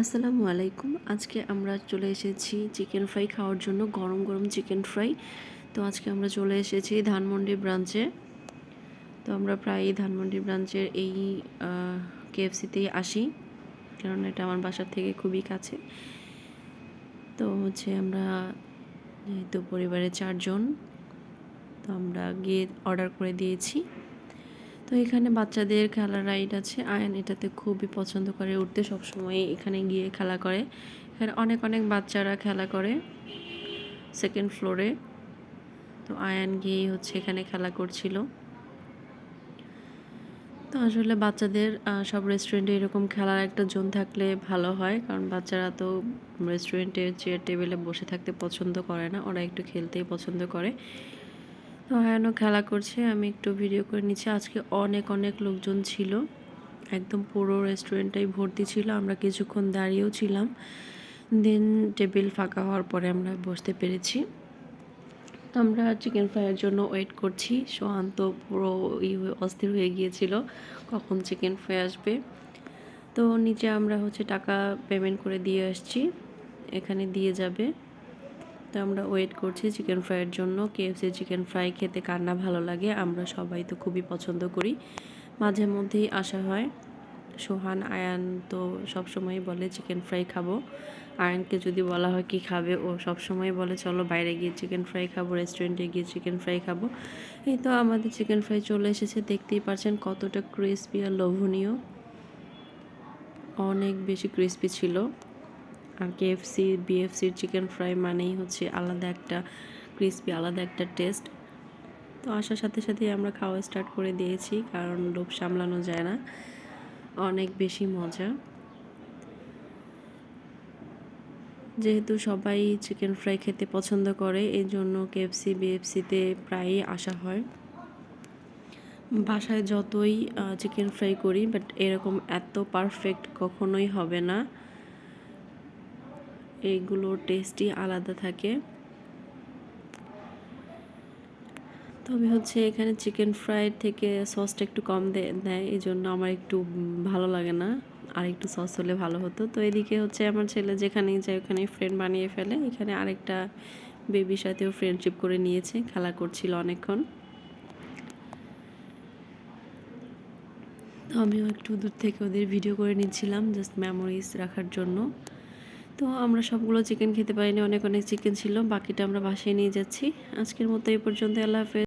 আসসালামু আলাইকুম। আজকে আমরা চলে এসেছি চিকেন ফ্রাই খাওয়ার জন্য, গরম গরম চিকেন ফ্রাই। তো আজকে আমরা চলে এসেছি ধানমন্ডি ব্রাঞ্চে। তো আমরা প্রায়ই ধানমন্ডি ব্রাঞ্চের এই কেএফসিতেই আসি কারণ এটা আমার বাসার থেকে খুবই কাছে। তো হচ্ছে আমরা যেহেতু পরিবারে চারজন, তো আমরা গিয়ে অর্ডার করে দিয়েছি। তো এখানে বাচ্চাদের খেলার রাইড আছে। আয়ন এটাতে খুবই পছন্দ করে, উঠতে সবসময় এখানে গিয়ে খেলা করে। এখানে অনেক অনেক বাচ্চারা খেলা করে সেকেন্ড ফ্লোরে তো আয়ান গিয়েই হচ্ছে এখানে খেলা করছিল। তো আসলে বাচ্চাদের সব রেস্টুরেন্টে এরকম খেলার একটা জোন থাকলে ভালো হয়, কারণ বাচ্চারা তো রেস্টুরেন্টে চেয়ার টেবিলে বসে থাকতে পছন্দ করে না, ওরা একটু খেলতেই পছন্দ করে। আয়ানও খেলা করছে, আমি একটু ভিডিও করে নিচ্ছি। আজকে অনেক অনেক লোকজন ছিল। একদম পুরো রেস্টুরেন্টটাই ভর্তি ছিল, আমরা কিছুক্ষণ দাঁড়িয়েও ছিলাম। দেন টেবিল ফাঁকা হওয়ার পরে আমরা বসতে পেরেছি। তো আমরা চিকেন ফ্রাইয়ের জন্য ওয়েট করছি। সোহান তো পুরো ই অস্থির হয়ে গিয়েছিল, কখন চিকেন ফ্রাই আসবে। তো নিচে আমরা হচ্ছে টাকা পেমেন্ট করে দিয়ে আসছি। এখানে দিয়ে যাবে। তো আমরা ওয়েট করছি চিকেন ফ্রাইয়ের জন্য। কেএফসি চিকেন ফ্রাই খেতে কার না ভালো লাগে, আমরা সবাই তো খুবই পছন্দ করি। মাঝে মধ্যেই আসা হয়। সোহান, আয়ান তো সবসময় বলে চিকেন ফ্রাই খাব। আয়ানকে যদি বলা হয়, কি খাবে? ও সবসময় বলে, চলো বাইরে গিয়ে চিকেন ফ্রাই খাব রেস্টুরেন্টে গিয়ে চিকেন ফ্রাই খাব। এই তো আমাদের চিকেন ফ্রাই চলে এসেছে। দেখতেই পারছেন কতটা ক্রিসপি আর লোভনীয়। অনেক বেশি ক্রিসপি ছিল। আর কেএফসি বিএফসির চিকেন ফ্রাই মানেই হচ্ছে আলাদা একটা ক্রিসপি আলাদা একটা টেস্ট তো আসার সাথে সাথে আমরা খাওয়া স্টার্ট করে দিয়েছি, কারণ লোভ সামলানো যায় না। অনেক বেশি মজা। যেহেতু সবাই চিকেন ফ্রাই খেতে পছন্দ করে এই জন্য কেএফসি বিএফসিতে প্রায়ই আসা হয়। বাসায় যতই চিকেন ফ্রাই করি বাট এরকম এত পারফেক্ট কখনোই হবে না। এইগুলোর টেস্টই আলাদা থাকে। তবে হচ্ছে এখানে চিকেন ফ্রাই থেকে সসটা একটু কম দেয় এই জন্য আমার একটু ভালো লাগে না। আর একটু সস হলে ভালো হতো। তো এদিকে হচ্ছে আমার ছেলে যেখানেই যায় ওখানেই ফ্রেন্ড বানিয়ে ফেলে। এখানে আরেকটা বেবির সাথেও ফ্রেন্ডশিপ করে নিয়েছে, খেলা করছিল অনেকক্ষণ। আমিও একটু দূর থেকে ওদের ভিডিও করে নিচ্ছিলাম জাস্ট মেমোরিজ রাখার জন্য। তো আমরা সবগুলো চিকেন খেতে পারিনি, অনেক অনেক চিকেন ছিল, বাকিটা আমরা বাসায় নিয়ে যাচ্ছি। আজকের মতো এই পর্যন্ত আল্লাহ হাফেজ।